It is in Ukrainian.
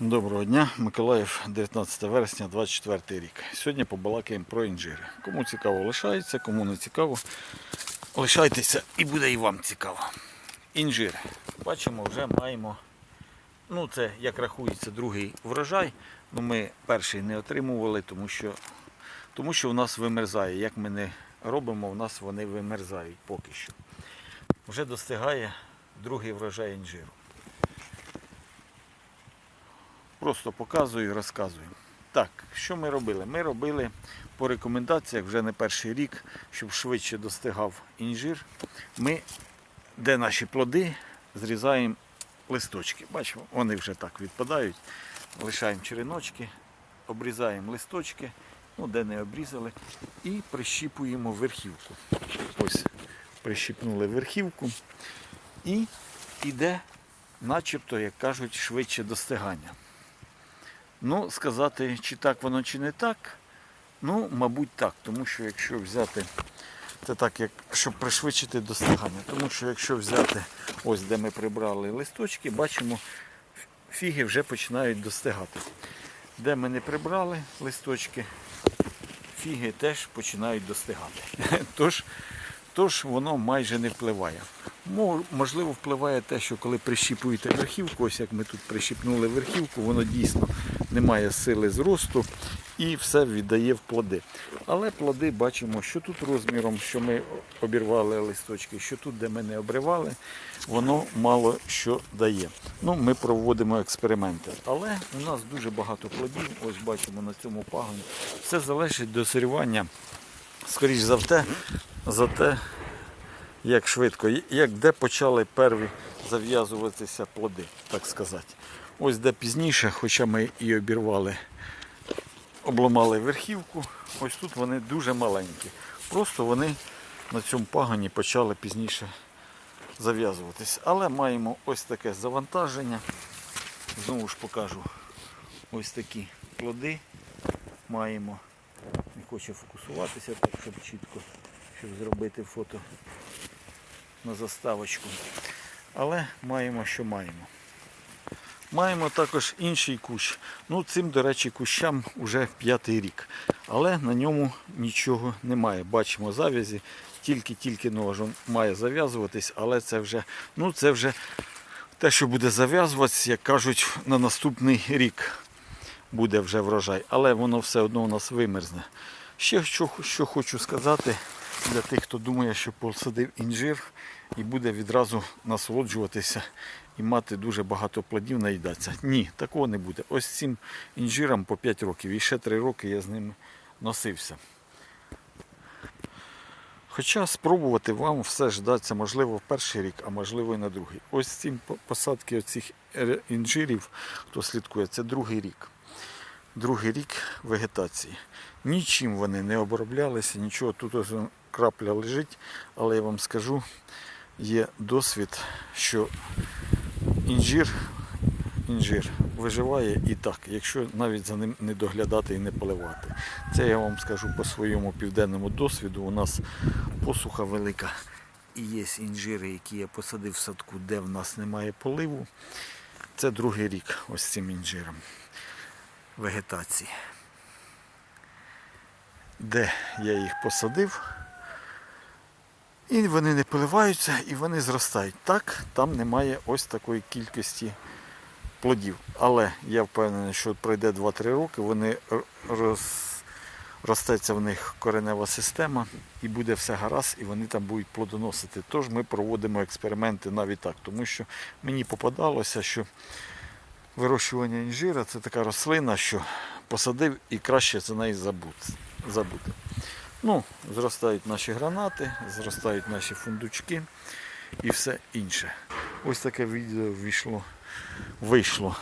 Доброго дня, Миколаїв, 19 вересня, 24 рік. Сьогодні побалакаємо про інжири. Кому цікаво, лишається, кому не цікаво, лишайтеся і буде і вам цікаво. Інжири. Бачимо, вже маємо. Ну, це як рахується другий врожай. Ну, ми перший не отримували, тому що, тому що в нас вимерзає. Як ми не робимо, в нас вони вимерзають поки що. Вже достигає другий врожай інжиру. Просто показую і розказую. Так, що ми робили? Ми робили по рекомендаціях вже не перший рік, щоб швидше достигав інжир. Ми, де наші плоди, зрізаємо листочки. Бачимо, вони вже так відпадають. Лишаємо череночки, обрізаємо листочки, ну, де не обрізали, і прищіпуємо верхівку. Ось, прищіпнули верхівку і йде, начебто, як кажуть, швидше достигання. Ну, сказати, чи так воно, чи не так, ну, мабуть, так. Тому що якщо взяти, це так, як, щоб пришвидшити достигання. Тому що якщо взяти, ось де ми прибрали листочки, бачимо, фіги вже починають достигати. Де ми не прибрали листочки, фіги теж починають достигати. Тож, тож воно майже не впливає. Можливо, впливає те, що коли прищіпуєте верхівку, ось як ми тут прищіпнули верхівку, воно дійсно не має сили зросту і все віддає в плоди. Але плоди бачимо, що тут розміром, що ми обірвали листочки, що тут, де ми не обривали, воно мало що дає. Ну, ми проводимо експерименти. Але у нас дуже багато плодів, ось бачимо на цьому пагоні. Все залежить до сирювання, скоріш за те, за те, як швидко, як де почали перві зав'язуватися плоди, так сказати. Ось де пізніше, хоча ми і обірвали, обламали верхівку, ось тут вони дуже маленькі. Просто вони на цьому пагоні почали пізніше зав'язуватись. Але маємо ось таке завантаження. Знову ж покажу ось такі плоди маємо. Не хочу фокусуватися так, щоб чітко, щоб зробити фото на заставочку. Але маємо, що маємо. Маємо також інший кущ. Ну, цим, до речі, кущам вже п'ятий рік. Але на ньому нічого немає. Бачимо зав'язі, тільки-тільки ножом має зав'язуватись, але це вже, ну, це вже те, що буде зав'язуватися, як кажуть, на наступний рік буде вже врожай. Але воно все одно у нас вимерзне. Ще що, що хочу сказати для тих, хто думає, що посадив інжир і буде відразу насолоджуватися і мати дуже багато плодів наїдатися. Ні, такого не буде. Ось цим інжиром по 5 років. І ще 3 роки я з ним носився. Хоча спробувати вам все ж даться, можливо, в перший рік, а можливо і на другий. Ось ці посадки оцих інжирів, хто слідкує, це другий рік. Другий рік вегетації. Нічим вони не оброблялися, нічого. Тут крапля лежить, але я вам скажу, є досвід, що інжир, інжир виживає і так, якщо навіть за ним не доглядати і не поливати. Це я вам скажу по своєму південному досвіду. У нас посуха велика. І є інжири, які я посадив в садку, де в нас немає поливу. Це другий рік ось цим інжиром вегетації. Де я їх посадив, і вони не поливаються, і вони зростають. Так, там немає ось такої кількості плодів. Але я впевнений, що пройде 2-3 роки, вони роз... ростеться в них коренева система і буде все гаразд, і вони там будуть плодоносити. Тож ми проводимо експерименти навіть так, тому що мені попадалося, що вирощування інжира це така рослина, що посадив і краще за неї забути. Ну, зростають наші гранати, зростають наші фундучки і все інше. Ось таке відео вийшло. вийшло.